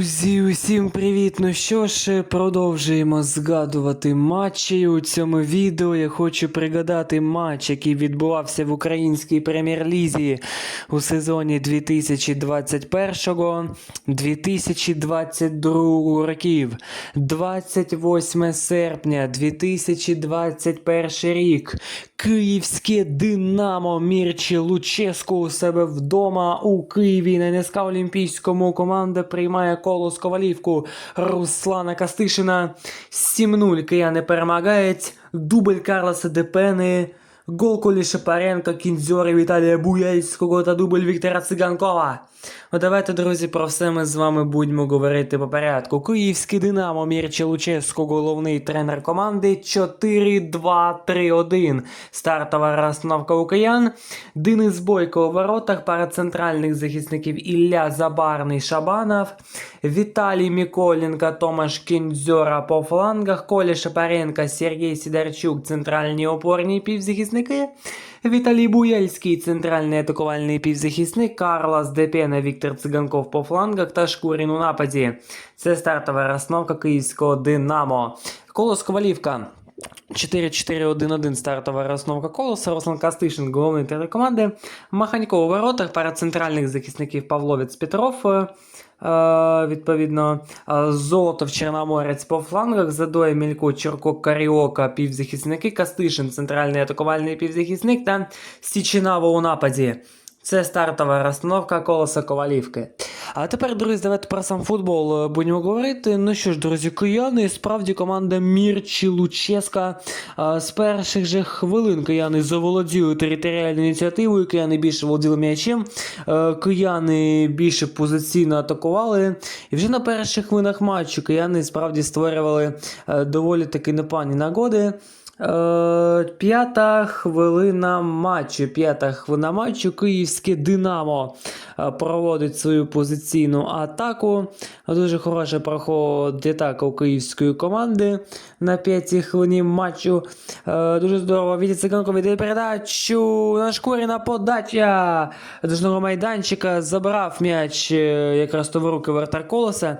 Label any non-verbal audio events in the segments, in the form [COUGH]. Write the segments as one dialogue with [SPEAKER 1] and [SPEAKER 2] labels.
[SPEAKER 1] Друзі, усім привіт! Ну що ж, продовжуємо згадувати матчі. У цьому відео я хочу пригадати матч, який відбувався в українській прем'єр-лізі у сезоні 2021-2022 років. 28 серпня 2021 рік. Київське Динамо Мірчі Луческу у себе вдома у Києві на НСК Олімпійському команда приймає коло колос Ковалівку Руслана Кастишина. 7-0 кияни перемагають. Дубль Карлоса Депени. Гол Колі Шапаренка, Кінзьори Віталія Буяльського та дубль Віктора Циганкова. Ну давайте, друзі, про все ми з вами будемо говорити по порядку. Київський Динамо Мірча Луческо, головний тренер команди 4-2-3-1. Стартова розстановка у киян. Денис Бойко у воротах, пара центральних захисників Ілля Забарний Шабанов, Віталій Міколенко, Томаш Кінзьора по флангах, Коля Шапаренко, Сергій Сідарчук, центральні опорні півзахисники. Віталій Буяльський, центральний атакувальний півзахисник, Карлас Депена, Віктор Циганков по флангах та Шкурін у нападі. Це стартова розстановка київського Динамо. Колос Ковалівка. 4-4-1-1 стартова розновка колоса. Руслан Кастишин, головний тренер команди. Маханько у воротах, пара центральних захисників Павловець Петров. е, е, Відповідно, е, Золотов Чорноморець по флангах, Задоя Мілько, Чурко, Каріока, півзахисники, Кастишин, центральний атакувальний півзахисник та Січинава у нападі. Це стартова розстановка колоса Ковалівки. А тепер, друзі, давайте про сам футбол е, будемо говорити. Ну що ж, друзі, кияни, справді команда Мірчі Луческа з перших же хвилин кияни заволоділи територіальною ініціативою, кияни більше володіли м'ячем, е, кияни більше позиційно атакували. І вже на перших хвилинах матчу кияни справді створювали е, доволі таки непогані нагоди. Е, П'ята хвилина матчу. П'ята хвилина матчу. Київське Динамо е, проводить свою позиційну атаку. Дуже хороша проходить атака у київської команди на п'ятій хвилині матчу. Е, Дуже здорово. Вітя Циганко віддає передачу. На Шкуріна подача дожного майданчика. Забрав м'яч якраз то в руки вратар колоса.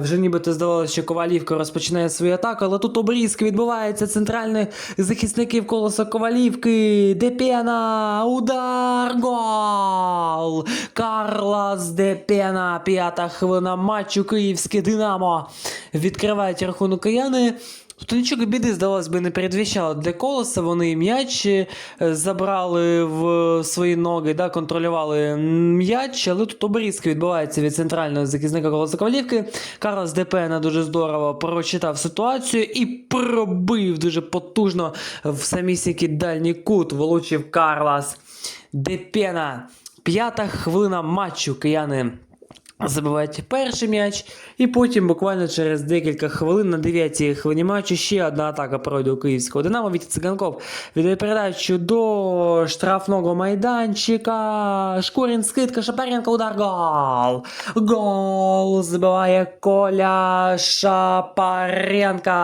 [SPEAKER 1] Вже нібито здавалося, що Ковалівка розпочинає свою атаку, але тут обрізки відбувається центральний захисників колоса Ковалівки. Депена, удар, гол! Карлас Депена, п'ята хвилина матчу Київське Динамо. Відкривають рахунок кияни. Тут нічого біди, здавалось би, не передвіщало для колоса. Вони м'яч е, забрали в свої ноги, да, контролювали м'яч, але тут обрізки відбуваються від центрального захисника колоса Ковалівки. Карлос Депена дуже здорово прочитав ситуацію і пробив дуже потужно в самісінький дальній кут. Влучив Карлос Депена. П'ята хвилина матчу кияни. Забивають перший м'яч, і потім буквально через декілька хвилин на 9-й хвилині матчу ще одна атака пройде у київського Динамо. Вітя Циганков віддає передачу до штрафного майданчика. Шкурін скидка, Шапаренко, удар, гол! Гол! Забиває Коля Шапаренка.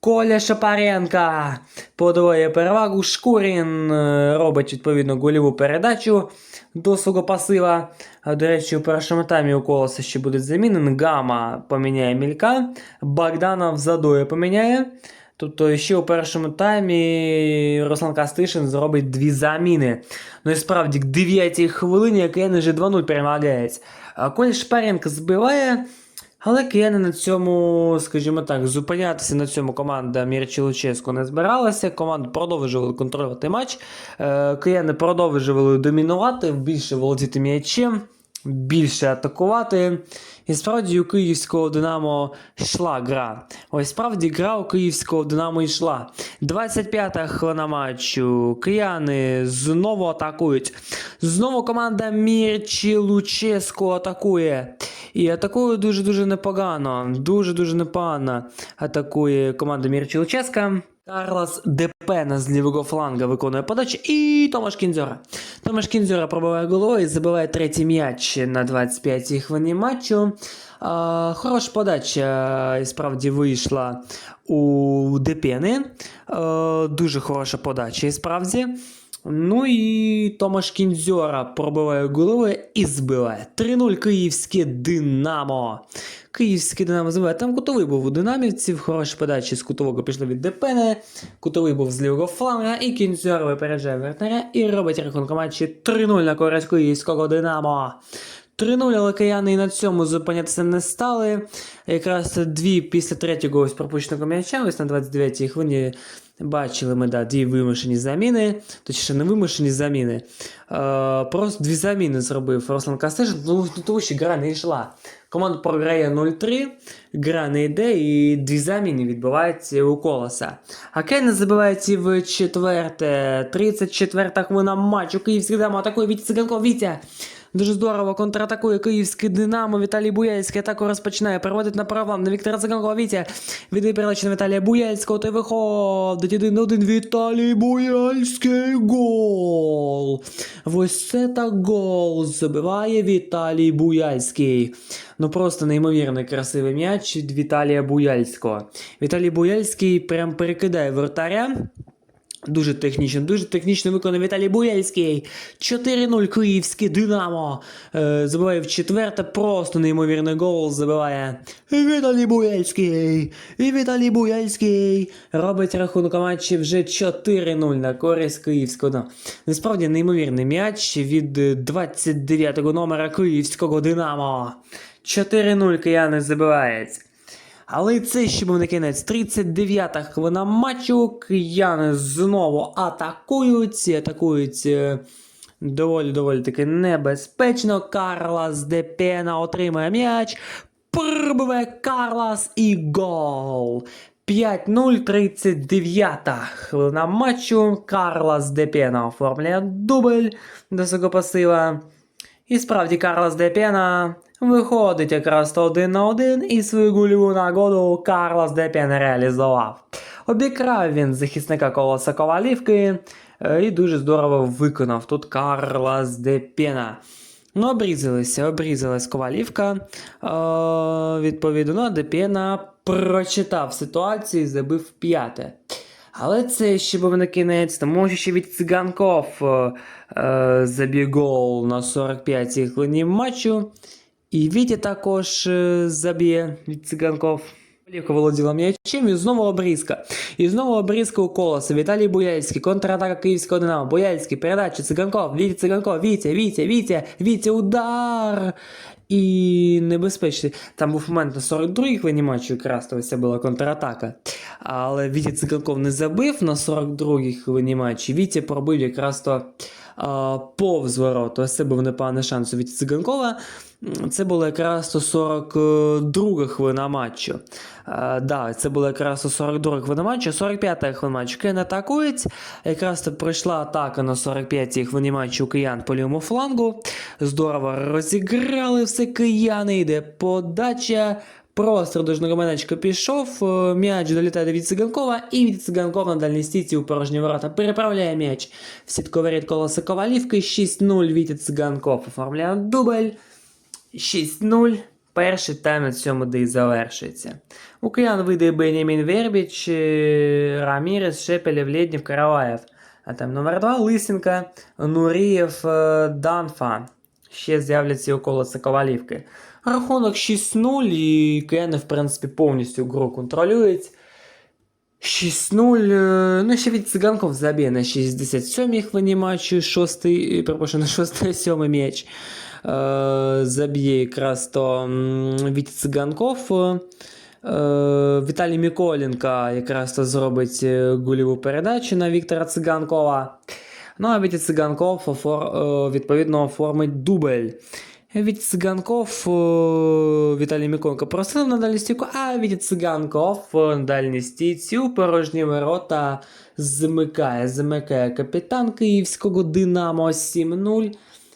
[SPEAKER 1] Коля Шапаренка подвоє перевагу. Шкурін е, робить відповідно гольову передачу до свого пасива. До речі, у першому таймі у колоса ще буде замінен. Гама поміняє мілька, Богданов задоє поміняє. Тобто ще у першому таймі Руслан Кастишин зробить дві заміни. Ну і справді, к 9 хвилині вже 2-0 перемагається. Коль Шпаренко збиває. Але кияни на цьому, скажімо так, зупинятися на цьому команда Мірчі Луческу не збиралася. Команда продовжували контролювати матч. Е, Кияни продовжували домінувати, більше володіти м'ячем, більше атакувати. І справді у київського Динамо йшла гра. Ось справді гра у київського Динамо йшла. 25-та хвилина матчу. Кияни знову атакують. Знову команда Мірчі Луческу атакує. І атакує дуже-дуже непогано. Дуже-дуже непогано атакує команда Мірчі Луческа. Карлос Депена з лівого фланга виконує подачу. І Томаш Кінзьора. Томаш Кінзьора пробиває головою і забиває третій м'яч на 25-й хвилині матчу. А, хороша подача і справді вийшла у Депени. А, дуже хороша подача і справді. Ну і Томаш Кінзьора пробиває голови і збиває. 3-0 київське Динамо. Київське Динамо забиває. Там кутовий був у динамівців, хороші подачі з кутового пішли від Депене. Кутовий був з лівого фланга, і Кінзьор випереджає Вертаря і робить рахунок матчі 3-0 на користь київського Динамо. 3-0, але кияни і на цьому зупинятися не стали. Якраз дві після третього ось пропущеного м'яча, ось на 29-й хвилині бачили ми да, дві вимушені заміни, точніше не вимушені заміни. Е, просто дві заміни зробив Руслан Кастеж, ну, тому що гра не йшла. Команда програє 0-3, гра не йде і дві заміни відбуваються у колоса. А Кейн забивається в четверте, 34-та хвилина матчу. Київський Динамо атакує Вітя Циганков. Вітя Дуже здорово контратакує київський Динамо. Віталій Буяльський атаку розпочинає. Переводить на правам на Віктора Циганкова. Вітя віддає передачу на Віталія Буяльського. Той виходить один на один. Віталій Буяльський гол. Ось це так гол. Забиває Віталій Буяльський. Ну просто неймовірно красивий м'яч від Віталія Буяльського. Віталій Буяльський прям перекидає вратаря. Дуже технічно, дуже технічно виконав Віталій Буяльський. 4-0 київське Динамо. Е, забиває в четверте, просто неймовірний гол забиває. Віталій Буяльський. І Віталій Буяльський. Робить рахунок матчі вже 4-0 на користь київського. Динамо. Насправді неймовірний м'яч від 29-го номера київського Динамо. 4-0 кияни забивають. Але і це ще був не кінець. 39-та хвилина матчу. Кияни знову атакують. Атакують е, доволі доволі таки небезпечно. Карлас Депена отримує м'яч. Пробиває Карлас і гол. 5-0, 39 хвилина матчу. Карлас Депена оформляє дубль до свого пасива. І справді Карлос Депена виходить якраз один на один і свою гольову нагоду Карлос Депена реалізував. Обікрав він захисника колоса Ковалівки е, і дуже здорово виконав тут Карлос Депена. Ну, обрізалися, обрізалась Ковалівка. Е, відповідно, Депена прочитав ситуацію і забив п'яте. Але це ще був не кінець, тому що ще від циганков е, е, забіг на 45-й хвилині матчу. І Вітя також е, заб'є від циганков. Лівка володіла м'ячем і знову обрізка. І знову обрізка у колоса. Віталій Буяльський, контратака київського Динамо. Буяльський, передача, циганков, Вітя циганков, Вітя, Вітя, Вітя, Вітя, удар! І небезпечний. Там був момент на 42-й хвилині матчу, якраз ось була контратака. Але Вітя Циганков не забив на 42-й хвилині матчі. Вітя пробив якраз то повз ворот. Ось це був непоганий шанс Віті Циганкова. Це була якраз то 42 хвилина матчу. А, да, це була якраз то 42 хвилина матчу, 45 хвилина матчу. Кен атакують. Якраз то пройшла атака на 45-й хвилині матчу киян по лівому флангу. Здорово розіграли все кияни. Йде подача. Простір до жногоменечка пішов, м'яч долітає до від Циганкова, і від Циганков на дальній стійці у порожні ворота переправляє м'яч в сітковий ряд колоса Ковалівки. 6-0 Вітя Циганков оформляє дубль. 6-0. Перший тайм на цьому де й завершується. У киян вийде Бенямін Вербіч, е, Рамірес, Шепелєв, Лєднєв, Караваєв. А там номер 2 Лисенка, Нурієв, е, Данфа. Ще з'являться у колоса Ковалівки. Рахунок 6-0, і кияни, в принципі, повністю гру контролюють. 6-0. е, Ну, ще від циганков заб'є на 67-й хвилині матчу, 6-й, перепрошую, [LAUGHS] на 6-7 м'яч. Е, заб'є якраз то від циганков. Е, Віталій Міколенко якраз то зробить гольову передачу на Віктора Циганкова. Ну, а Вітя Циганков відповідно оформить дубль. Від Циганков е, Віталій Міконко просив на дальній стійку, а від Циганков на дальній стійці у порожні ворота змикає. Змикає капітан київського Динамо 7-0.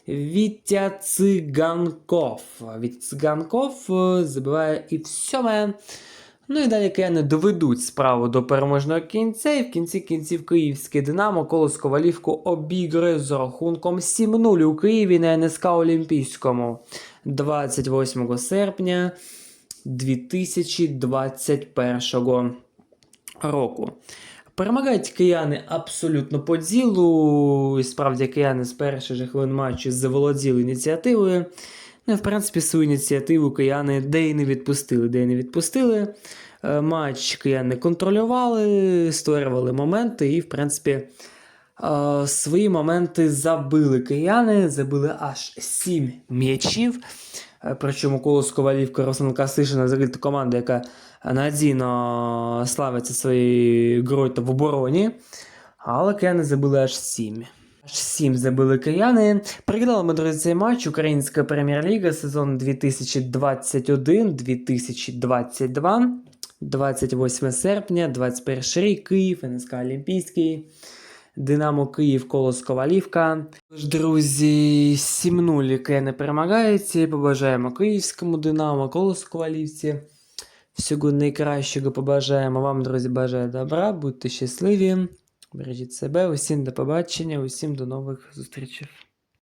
[SPEAKER 1] Вітя Циганков. Від Циганков е, забиває і всьоме. Ну і далі кияни доведуть справу до переможного кінця, і в кінці кінців київське Динамо колос Ковалівку обігрує з рахунком 7-0 у Києві на НСК Олімпійському 28 серпня 2021 року. Перемагають кияни абсолютно по ділу. І справді кияни з перших же хвилин матчу заволоділи ініціативою. Ну, в принципі, свою ініціативу кияни де й не відпустили, де й не відпустили. Е, Матч кияни контролювали, створювали моменти і, в принципі, е, свої моменти забили кияни, забили аж 7 м'ячів. Е, Причому Колос Ковалівка, Руслан Касишина взагалі команда, яка надійно славиться своєю грою в обороні. Але кияни забили аж 7. Аж 7 забили кияни. Пригадали ми, друзі, цей матч Українська прем'єр-ліга сезон 2021-2022. 28 серпня, 21 рік, Київ, НСК Олімпійський. Динамо Київ, Колос Ковалівка. Тож, Друзі, 7-0 кияни перемагають. Побажаємо київському Динамо, Колос Ковалівці. Всього найкращого побажаємо вам, друзі, бажаю добра, будьте щасливі, бережіть себе, усім до побачення, усім до нових зустрічей.